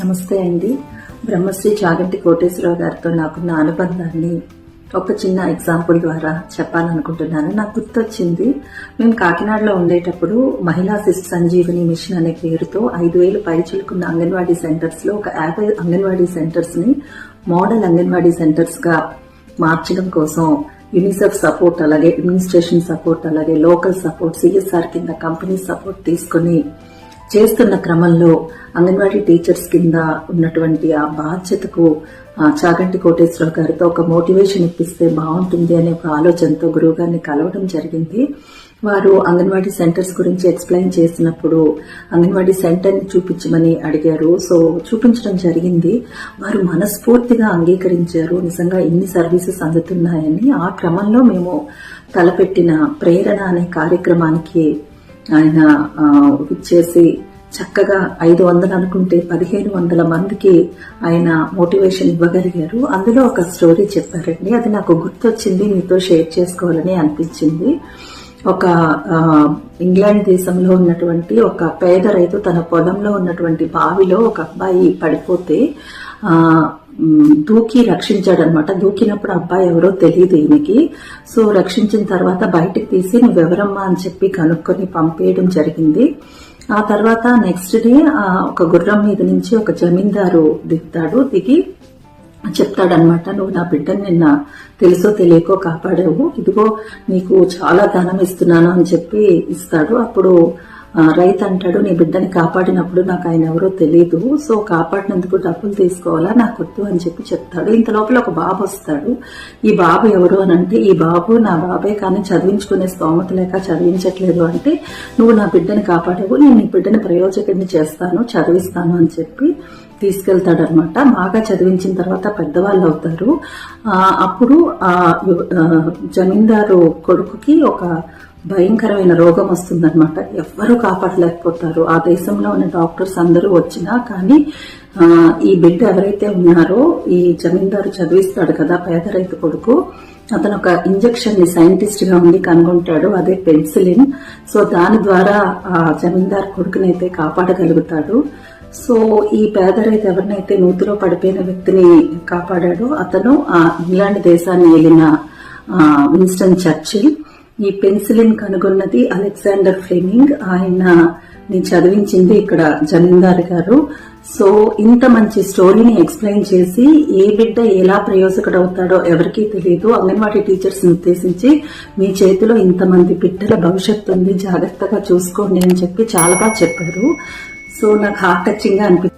నమస్తే అండి. బ్రహ్మశ్రీ చాగంటి కోటేశ్వరరావు గారితో నాకున్న అనుబంధాన్ని ఒక చిన్న ఎగ్జాంపుల్ ద్వారా చెప్పాలనుకుంటున్నాను. నాకు గుర్తొచ్చింది మేము కాకినాడలో ఉండేటప్పుడు మహిళా శిశు సంజీవని మిషన్ అనే పేరుతో ఐదు వేలు పైచులుకున్న అంగన్వాడీ సెంటర్స్లో ఒక యాభై అంగన్వాడీ సెంటర్స్ని మోడల్ అంగన్వాడీ సెంటర్స్గా మార్చడం కోసం యూనిసెఫ్ సపోర్ట్ అలాగే అడ్మినిస్ట్రేషన్ సపోర్ట్ అలాగే లోకల్ సపోర్ట్ సిఎస్ఆర్ కింద కంపెనీ సపోర్ట్ తీసుకుని చేస్తున్న క్రమంలో అంగన్వాడీ టీచర్స్ కింద ఉన్నటువంటి ఆ బాధ్యతకు చాగంటి కోటేశ్వరరావు గారితో ఒక మోటివేషన్ ఇప్పిస్తే బాగుంటుంది అనే ఒక ఆలోచనతో గురువు గారిని కలవడం జరిగింది. వారు అంగన్వాడీ సెంటర్స్ గురించి ఎక్స్ప్లెయిన్ చేసినప్పుడు అంగన్వాడీ సెంటర్ని చూపించమని అడిగారు. సో చూపించడం జరిగింది. వారు మనస్ఫూర్తిగా అంగీకరించారు. నిజంగా ఇన్ని సర్వీసెస్ అందుతున్నాయని ఆ క్రమంలో మేము తలపెట్టిన ప్రేరణ అనే కార్యక్రమానికి ఆయన ఇచ్చేసి చక్కగా ఐదు వందలు అనుకుంటే పదిహేను వందల మందికి ఆయన మోటివేషన్ ఇవ్వగలిగారు. అందులో ఒక స్టోరీ చెప్పారండి. అది నాకు గుర్తొచ్చింది. మీతో షేర్ చేసుకోవాలని అనిపించింది. ఒక ఇంగ్లాండ్ దేశంలో ఉన్నటువంటి ఒక పేద రైతు తన పొలంలో ఉన్నటువంటి బావిలో ఒక అబ్బాయి పడిపోతే ఆ దూకి రక్షించాడనమాట దూకినప్పుడు అబ్బాయి ఎవరో తెలియదు ఈయనకి. సో రక్షించిన తర్వాత బయటికి తీసి నువ్వెవరమ్మా అని చెప్పి కనుక్కొని పంపేయడం జరిగింది. ఆ తర్వాత నెక్స్ట్ డే ఆ, ఒక గుర్రం మీద నుంచి ఒక జమీందారు దిగుతాడు దిగి చెప్తాడనమాట నువ్వు నా బిడ్డను నిన్న తెలుసో తెలియకో కాపాడావు. ఇదిగో నీకు చాలా ధనం ఇస్తున్నాను అని చెప్పి ఇస్తాడు. అప్పుడు రైతు అంటాడు నీ బిడ్డని కాపాడినప్పుడు నాకు ఆయన ఎవరో తెలియదు సో కాపాడినందుకు డబ్బులు తీసుకోవాలా? నాకు వద్దు అని చెప్పి చెప్తాడు. ఇంత లోపల ఒక బాబు వస్తాడు. ఈ బాబు ఎవరు అని అంటే ఈ బాబు నా బాబే కానీ చదివించుకునే స్తోమత లేక చదివించట్లేదు అంటే నువ్వు నా బిడ్డని కాపాడేవు. నేను నీ బిడ్డని ప్రయోజకుడిని చేస్తాను చదివిస్తాను అని చెప్పి తీసుకెళ్తాడనమాట. బాగా చదివించిన తర్వాత పెద్దవాళ్ళు అవుతారు. అప్పుడు ఆ, జమీందారు కొడుకుకి ఒక భయంకరమైన రోగం వస్తుందన్నమాట. ఎవ్వరూ కాపాడలేకపోతారు. ఆ దేశంలో ఉన్న డాక్టర్స్ అందరూ వచ్చినా కానీ ఈ బిడ్డ ఎవరైతే ఉన్నారో ఈ జమీందారు చదివిస్తాడు కదా పేద రైతు కొడుకు అతను ఒక ఇంజెక్షన్ని సైంటిస్ట్గా ఉండి కనుగొంటాడు అదే పెన్సిలిన్. సో దాని ద్వారా ఆ జమీందారు కొడుకునైతే కాపాడగలుగుతాడు. సో ఈ పేద రైతు ఎవరినైతే నూతిలో పడిపోయిన వ్యక్తిని కాపాడాడో అతను ఆ ఇంగ్లాండ్ దేశాన్ని వెళ్ళిన విన్స్టన్ చర్చిల్. ఈ పెన్సిలిన్ కనుగొన్నది అలెగ్జాండర్ ఫ్లెమింగ్. ఆయన ని చదివించింది ఇక్కడ జమీందార్ గారు. సో ఇంత మంచి స్టోరీని ఎక్స్ప్లెయిన్ చేసి ఏ బిడ్డ ఎలా ప్రయోజకుడు అవుతాడో ఎవరికీ తెలియదు. అంగన్వాడీ టీచర్స్ ఉద్దేశించి మీ చేతిలో ఇంతమంది బిడ్డల భవిష్యత్తు ఉంది జాగ్రత్తగా చూసుకోండి అని చెప్పి చాలా బాగా చెప్పారు. సో నాకు హార్ట్ టచింగ్గా అనిపించింది